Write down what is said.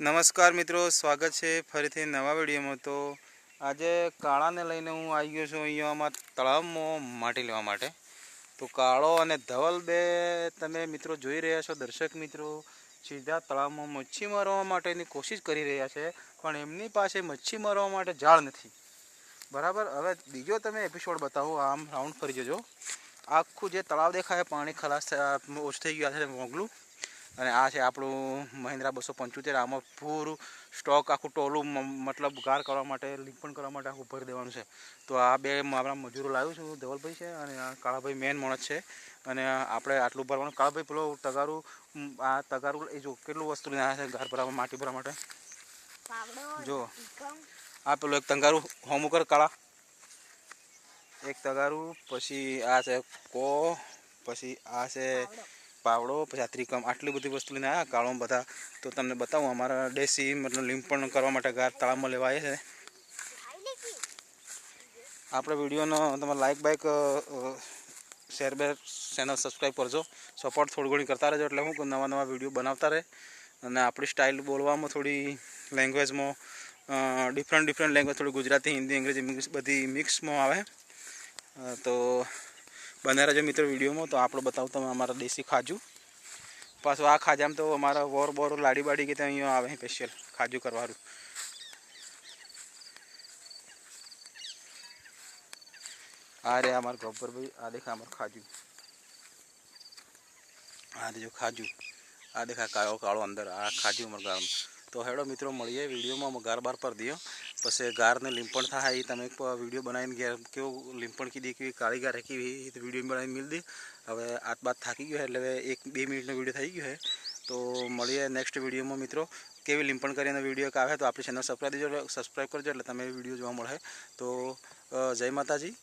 નમસ્કાર મિત્રો, સ્વાગત છે ફરીથી નવા વિડીયોમાં. તો આજે કાળાને લઈને હું આવી ગયો છું અહીંયામાં તળાવમાં માટી લેવા માટે. તો કાળો અને ધવલ બે તમે મિત્રો જોઈ રહ્યા છો, દર્શક મિત્રો. સીધા તળાવમાં મચ્છી મારવા માટેની કોશિશ કરી રહ્યા છે, પણ એમની પાસે મચ્છી મારવા માટે જાળ નથી. બરાબર? હવે બીજો તમે એપિસોડ બતાવો, આમ રાઉન્ડ ફરી જજો. આખું જે તળાવ દેખાય, પાણી ખલાસ ઓછું થઈ ગયા છે મોગલું અને આ છે આપણું મહિન્દ્રા બસો પંચોતેર. આમાં પૂરું સ્ટોક આખું ટોલું મતલબ ગાર કરવા માટે લીંપણ કરવા માટે આખું ભરી દેવાનું છે. તો આ બે આપણા મજૂરો લાવ્યું છું ધવલભાઈ છે અને આ કાળાભાઈ મેન માણસ છે. અને આપણે આટલું ભરવાનું. કાળાભાઈ પેલો તગારું આ તગારું એ જો કેટલું વસ્તુ લઈને આવ્યા છે ગાર ભરવા માટી ભરવા માટે? જો. આ પેલું એક તંગારું હોમ ઉકર કાળા. એક તગારું પછી આ છે કો પછી આ છે પાવડો, પછી ત્રિકમ, આટલી બધી વસ્તુ લઈને આવ્યા કાળો બધા. તો તમને બતાવું, અમારા દેશી મતલબ લીંપણ કરવા માટે ગાર તળાવમાં લેવા આવ્યા છે. આપણે વિડીયોનો તમારે લાઇક બાઇક શેર બેર ચેનલ સબસ્ક્રાઈબ કરજો. સપોર્ટ થોડી ઘણી કરતા રહેજો એટલે હું નવા નવા વીડિયો બનાવતા રહે. અને આપણી સ્ટાઇલ બોલવામાં થોડી લેંગ્વેજમાં ડિફરન્ટ ડિફરન્ટ લેંગ્વેજ થોડી ગુજરાતી, હિન્દી, અંગ્રેજી મિક્સ બધી મિક્સમાં આવે. તો બને રહેજો મિત્રો વિડીયોમાં, તો આપણે બતાવું તમે અમારા દેશી ખાજુ. પાછું આ ખાજામાં તો અમારા વોર બોર લાડી બાડી કે ત્યાં અહીંયા આવે સ્પેશિયલ ખાજુ કરવાનું. આ રે અમારા ગબ્બરભાઈ આ દેખા અમારું ખાજુ. આ દેજો ખાજુ. આ દેખા કાળો કાળો અંદર, આ ખાજુ અમારું ગારમાં તો હેડો મિત્રો, મળીએ વિડીયોમાં ગાર બાર પર દિયો. પછી ગારને લીંપણ થાય એ તમે વીડિયો બનાવીને ગયા કેવું લીંપણ કીધી, કેવી કાળી ગાર કેવી તો વીડિયો બનાવીને મિલ દી. હવે આત બાત થાકી ગયો એટલે એક બે મિનિટનો વીડિયો થઈ ગયો છે તો મળીએ નેક્સ્ટ વિડીયોમાં મિત્રો. કેવી લીંપણ કરીને વીડિયો આવે તો આપણી ચેનલ સબસ્ક્રાઈબ દેજો સબસ્ક્રાઈબ કરજો, એટલે તમે વીડિયો જોવા મળે. તો જય માતાજી.